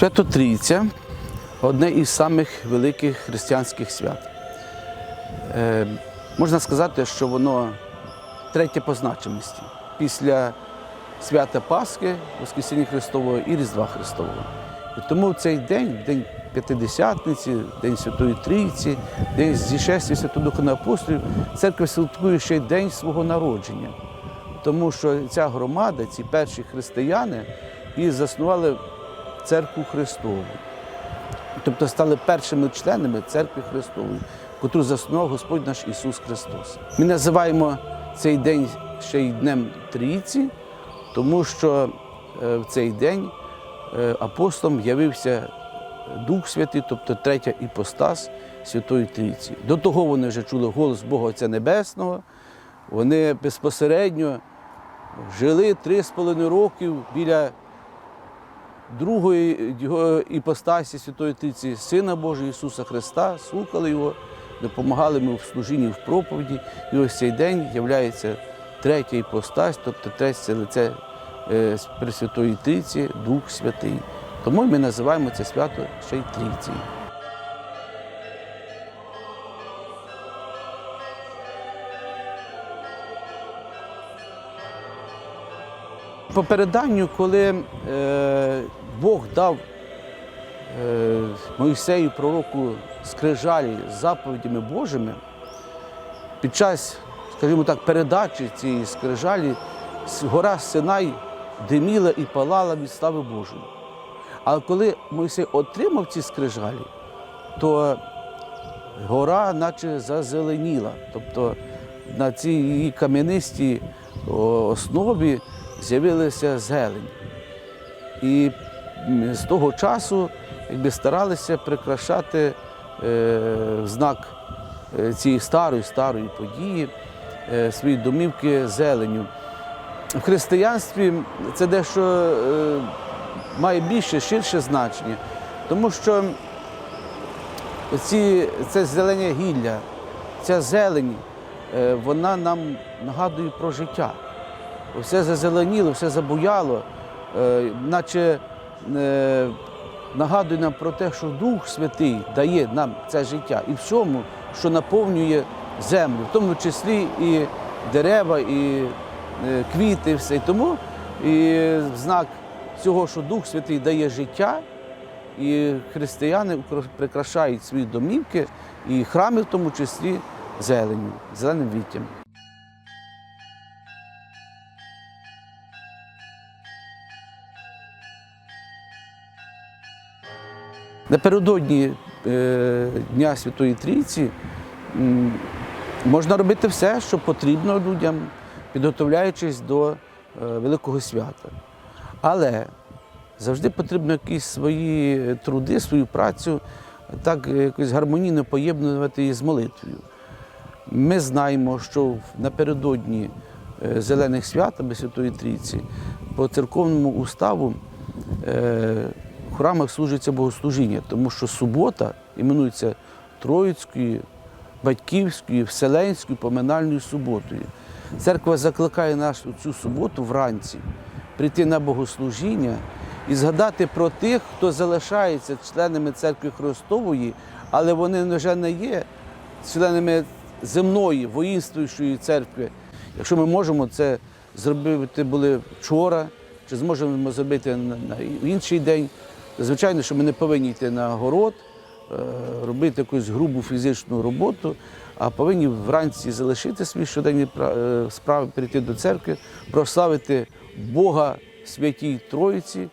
Свято Трійця одне із самих великих християнських свят. Е, можна сказати, що воно третє по значимості після свята Пасхи, Воскресіння Христового і Різдва Христового. І тому цей день, день П'ятидесятниці, День Святої Трійці, День зішестя Святого Духа на апостолів, церква святкує ще й день свого народження. Тому що ця громада, ці перші християни, і заснували церкву Христову. Тобто стали першими членами церкви Христової, яку заснував Господь наш Ісус Христос. Ми називаємо цей день ще й Днем Трійці, тому що е, в цей день е, апостолом явився Дух Святий, тобто третя іпостас Святої Трійці. До того вони вже чули голос Бога Отця Небесного. Вони безпосередньо жили три з половиною років біля другої його іпостасі Святої Тиці, Сина Божого Ісуса Христа, слухали Його, допомагали ми в служінні, в проповіді. І ось цей день являється третя іпостась, тобто третє лице е, Пресвятої Трійці, Дух Святий. Тому ми називаємо це свято ще й Трійці. По переданню, коли е, Бог дав е, Моїсею пророку скрижалі з заповідями Божими, під час, скажімо так, передачі цієї скрижалі гора Синай диміла і палала від слави Божої. Але коли Мойсей отримав ці скрижалі, то гора наче зазеленіла. Тобто на цій її кам'янистій основі з'явилася зелень. І з того часу якби, старалися прикрашати е, знак е, цієї старої старої події е, свої домівки зеленю. В християнстві це дещо е, має більше, ширше значення, тому що ці, це зелене гілля, ця зелень, е, вона нам нагадує про життя. Все зазеленіло, все забуяло, е, наче е, нагадує нам про те, що Дух Святий дає нам це життя і всьому, що наповнює землю, в тому числі і дерева, і е, квіти, все. Тому і знак цього, що Дух Святий дає життя, і християни прикрашають свої домівки і храми, в тому числі зеленю, зеленим віттям. Напередодні е, Дня Святої Трійці можна робити все, що потрібно людям, підготовляючись до е, великого свята. Але завжди потрібно якісь свої труди, свою працю так е, якось гармонійно поєднувати її з молитвою. Ми знаємо, що напередодні зелених свят або Святої Трійці по церковному уставу храмах служиться богослужіння, тому що субота іменується Троїцькою, Батьківською, Вселенською поминальною суботою. Церква закликає нас у цю суботу вранці прийти на богослужіння і згадати про тих, хто залишається членами церкви Христової, але вони вже не є членами земної воїнствуючої церкви. Якщо ми можемо це зробити були вчора, чи зможемо зробити на інший день, звичайно, що ми не повинні йти на город, е, робити якусь грубу фізичну роботу, а повинні вранці залишити свої щоденні е, справи, прийти до церкви, прославити Бога святій Троїці.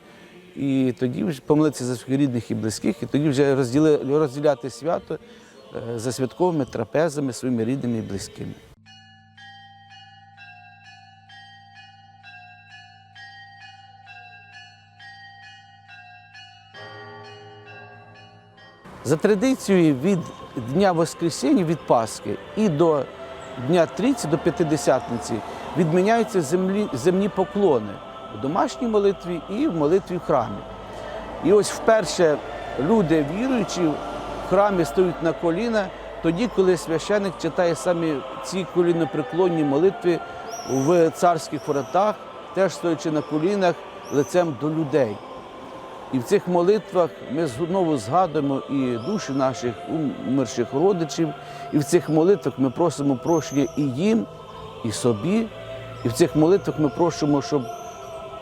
І тоді вже помолитися за своїх рідних і близьких, і тоді вже розділяти свято е, за святковими трапезами своїми рідними і близькими. За традицією від Дня Воскресіння, від Пасхи і до Дня Трійці, до П'ятидесятниці відміняються землі, земні поклони у домашній молитві і в молитві в храмі. І ось вперше люди, віруючі, в храмі стоять на коліна, тоді, коли священик читає самі ці колінопреклонні молитви в царських воротах, теж стоячи на колінах лицем до людей. І в цих молитвах ми знову згадуємо і душі наших умерших родичів, і в цих молитвах ми просимо прощення і їм, і собі. І в цих молитвах ми просимо, щоб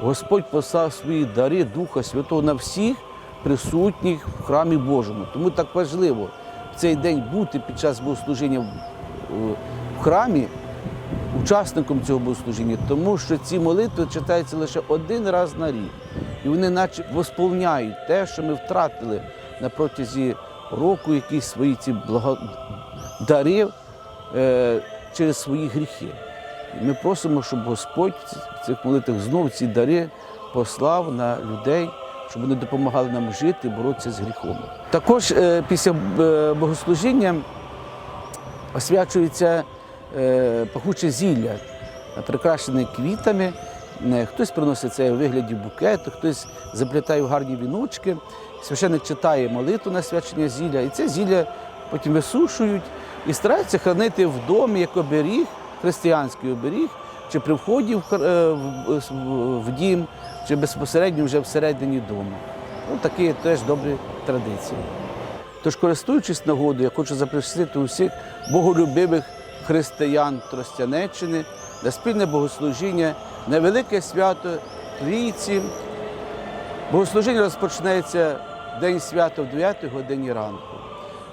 Господь послав свої дари Духа Святого на всіх присутніх в храмі Божому. Тому так важливо в цей день бути під час богослужіння в- храмі учасником цього богослужіння, тому що ці молитви читаються лише один раз на рік. І вони наче восполняють те, що ми втратили на протязі року, якісь свої ці благодари е, через свої гріхи. І ми просимо, щоб Господь в цих молитвах знову ці дари послав на людей, щоб вони допомагали нам жити, боротися з гріхом. Також е, після е, богослужіння освячується е, пахуче зілля, прикрашене квітами. Хтось приносить це у вигляді букету, хтось заплітає в гарні віночки. Священник читає молитву на свячення зілля, і це зілля потім висушують і стараються хранити в домі як оберіг, християнський оберіг, чи при вході в, е, дім, чи безпосередньо вже всередині дому. Ну, такі теж добрі традиції. Тож, користуючись нагодою, я хочу запросити усіх боголюбивих християн Тростянеччини на спільне богослужіння на велике свято Трійці. Богослужіння розпочнеться день свята в 9 годині ранку.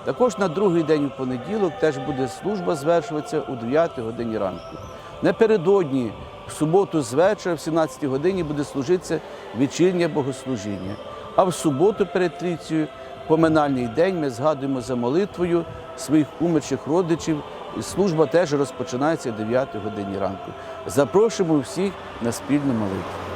Також на другий день у понеділок теж буде служба звершуватися у 9 годині ранку. Напередодні, в суботу з вечора, в 17 годині буде служитися вечірнє богослужіння. А в суботу перед трійцею, поминальний день, ми згадуємо за молитвою своїх умерчих родичів. І служба теж розпочинається о 9 годині ранку. Запрошуємо всіх на спільну молитву.